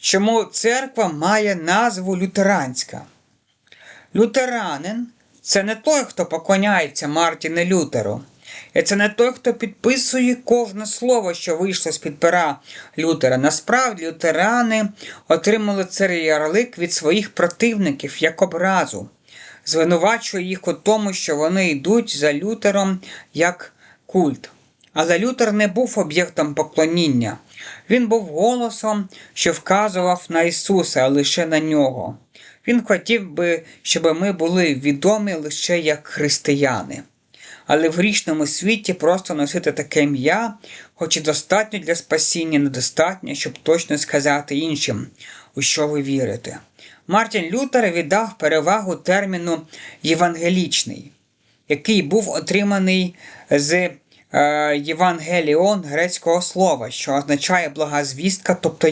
чому церква має назву лютеранська. Лютеранин це не той, хто поклоняється Мартіну Лютеру. І це не той, хто підписує кожне слово, що вийшло з-під пера Лютера. Насправді, лютерани отримали цей ярлик від своїх противників як образу, звинувачує їх у тому, що вони йдуть за Лютером як культ. Але Лютер не був об'єктом поклоніння. Він був голосом, що вказував на Ісуса, а лише на нього. Він хотів би, щоб ми були відомі лише як християни. Але в грішному світі просто носити таке ім'я, хоч і достатньо для спасіння, недостатньо, щоб точно сказати іншим, у що ви вірите. Мартін Лютер віддав перевагу терміну євангелічний, який був отриманий з Євангеліон грецького слова, що означає блага звістка, тобто